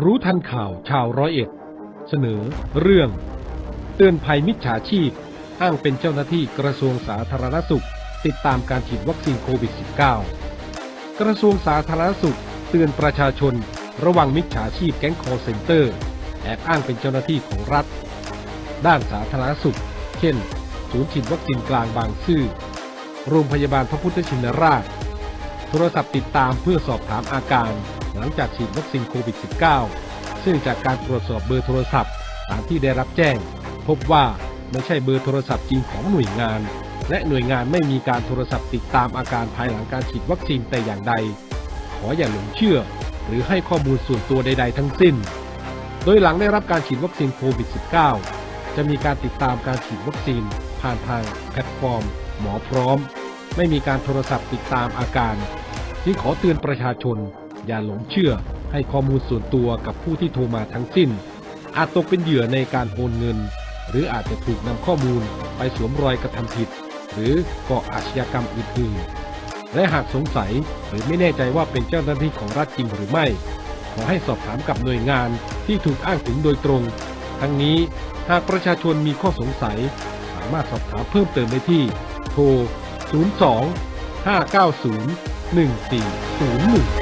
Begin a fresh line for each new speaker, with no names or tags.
รู้ทันข่าวชาวร้อยเอ็ด เสนอเรื่อง เตือนภัยมิจฉาชีพ อ้างเป็นเจ้าหน้าที่กระทรวงสาธารณสุข ติดตามการฉีดวัคซีนโควิด -19 กระทรวงสาธารณสุข เตือนประชาชน ระวังมิจฉาชีพแก๊งคอเซ็นเตอร์ แอบอ้างเป็นเจ้าหน้าที่ของรัฐ ด้านสาธารณสุข เช่น ศูนย์ฉีดวัคซีนกลางบางซื่อโรงพยาบาลพระพุทธชินราช โทรศัพท์ติดตามเพื่อสอบถามอาการ หลังจากฉีดวัคซีนโควิด -19 ซึ่งจากการตรวจสอบเบอร์โทรศัพท์ตามที่ได้รับแจ้ง พบว่าไม่ใช่เบอร์โทรศัพท์จริงของหน่วยงาน และหน่วยงานไม่มีการโทรศัพท์ติดตามอาการภายหลังการฉีดวัคซีนแต่อย่างใด ขออย่าหลงเชื่อ หรือให้ข้อมูลส่วนตัวใด ๆ ทั้งสิ้น โดยหลังได้รับการฉีดวัคซีนโควิด -19 จะมีการติดตามการฉีดวัคซีน ผ่านทางแพลตฟอร์ม หมอพร้อม ไม่มีการโทรศัพท์ติดตามอาการจึงขอเตือนประชาชน อย่าหลงเชื่อให้ข้อมูลส่วนตัวกับผู้ที่โทรมาทั้งสิ้น อาจตกเป็นเหยื่อในการโอนเงิน หรืออาจจะถูกนำข้อมูลไปสวมรอยกระทำผิด หรือก่ออาชญากรรมอื่นๆ และหากสงสัยหรือไม่แน่ใจว่าเป็นเจ้าหน้าที่ของรัฐจริงหรือไม่ ขอให้สอบถามกับหน่วยงานที่ถูกอ้างถึงโดยตรง ทั้งนี้หากประชาชนมีข้อสงสัย สามารถสอบถามเพิ่มเติมได้ที่ โทร 02 590 1401